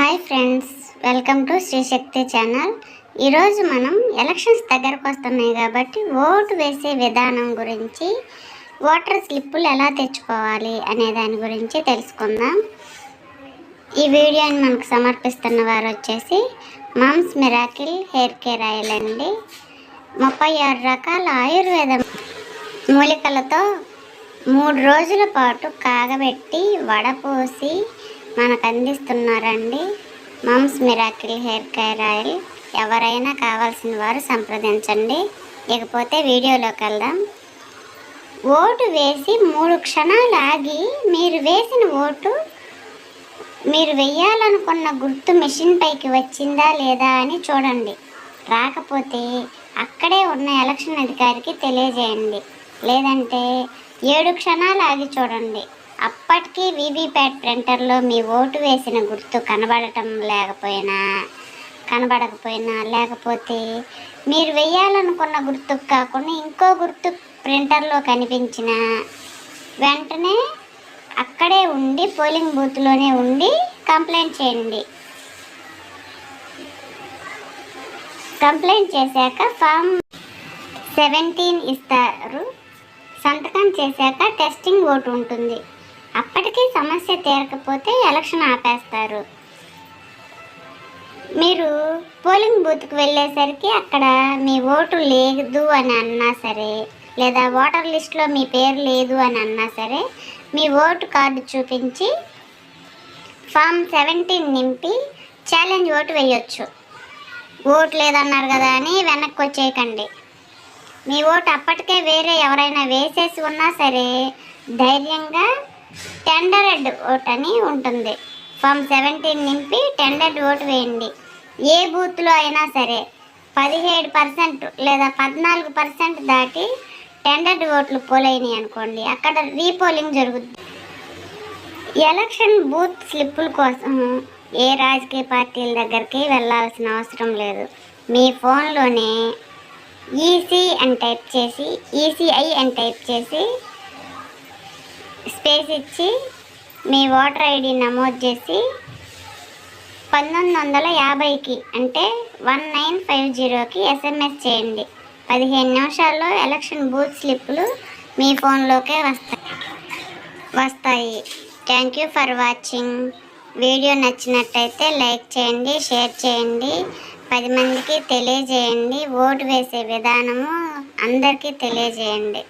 Hi friends welcome to Srishakti channel. ఈరోజు మనం elections దగ్గరకు వస్తున్నాయి కాబట్టి ఓటు వేసే విధానం గురించి ఓటర్ స్లిప్పులు ఎలా తెచ్చుకోవాలి అనే దాని గురించి తెలుసుకుందాం. ఈ వీడియోని మనకు సమర్పిస్తున్న వారు వచ్చేసి mums miracle hair care oil అండి. ముప్పై ఆరు రకాల ఆయుర్వేద మూలికలతో మూడు రోజుల పాటు కాగబెట్టి వడపోసి మనకు అందిస్తున్నారండి mums miracle hair care oil. ఎవరైనా కావాల్సిన వారు సంప్రదించండి. ఇకపోతే వీడియోలోకి వెళ్దాం. ఓటు వేసి మూడు క్షణాలు ఆగి మీరు వేసిన ఓటు మీరు వెయ్యాలనుకున్న గుర్తు మెషిన్ పైకి వచ్చిందా లేదా అని చూడండి. రాకపోతే అక్కడే ఉన్న ఎలక్షన్ అధికారికి తెలియజేయండి. లేదంటే ఏడు క్షణాలు ఆగి చూడండి. అప్పటికి వీవీప్యాట్ ప్రింటర్లో మీ ఓటు వేసిన గుర్తు కనబడటం లేకపోయినా కనబడకపోయినా లేకపోతే మీరు వెయ్యాలనుకున్న గుర్తుకు కాకుండా ఇంకో గుర్తు ప్రింటర్లో కనిపించిన వెంటనే అక్కడే ఉండి పోలింగ్ బూత్లోనే ఉండి కంప్లైంట్ చేయండి. కంప్లైంట్ చేశాక ఫామ్ సెవెంటీన్ ఇస్తారు. సంతకం చేశాక టెస్టింగ్ ఓటు ఉంటుంది. అప్పటికీ సమస్య తీరకపోతే ఎలక్షన్ ఆపేస్తారు. మీరు పోలింగ్ బూత్కి వెళ్ళేసరికి అక్కడ మీ ఓటు లేదు అని అన్నా సరే లేదా ఓటర్ లిస్ట్లో మీ పేరు లేదు అని అన్నా సరే మీ ఓటు కార్డు చూపించి ఫామ్ సెవెంటీన్ నింపి ఛాలెంజ్ ఓటు వేయొచ్చు. ఓటు లేదన్నారు కదా అని వెనక్కి వచ్చేయకండి. మీ ఓటు అప్పటికే వేరే ఎవరైనా వేసేసి ఉన్నా సరే ధైర్యంగా టెండర్డ్ ఓట్ అని ఉంటుంది. ఫామ్ సెవెంటీన్ నింపి టెండర్డ్ ఓటు వేయండి. ఏ బూత్లో అయినా సరే పదిహేడు పర్సెంట్ లేదా పద్నాలుగు పర్సెంట్ దాటి టెండర్డ్ ఓట్లు పోలైనవి అనుకోండి అక్కడ రీపోలింగ్ జరుగుద్ది. ఎలక్షన్ బూత్ స్లిప్పుల కోసం ఏ రాజకీయ పార్టీల దగ్గరికి వెళ్ళాల్సిన అవసరం లేదు. మీ ఫోన్లోనే ఈసీ అని టైప్ చేసి ఈసీఐ అని టైప్ చేసి స్పేస్ ఇచ్చి మీ ఓటర్ ఐడి నమోదు చేసి పంతొమ్మిది వందల యాభైకి అంటే వన్ నైన్ ఫైవ్ జీరోకి ఎస్ఎంఎస్ చేయండి. పదిహేను నిమిషాల్లో ఎలక్షన్ బూత్ స్లిప్పులు మీ ఫోన్లోకే వస్తాయి. వస్తాయి. Thank you for watching. Video నచ్చినట్టయితే లైక్ చేయండి షేర్ చేయండి. పది మందికి తెలియజేయండి. ఓటు వేసే విధానము అందరికీ తెలియజేయండి.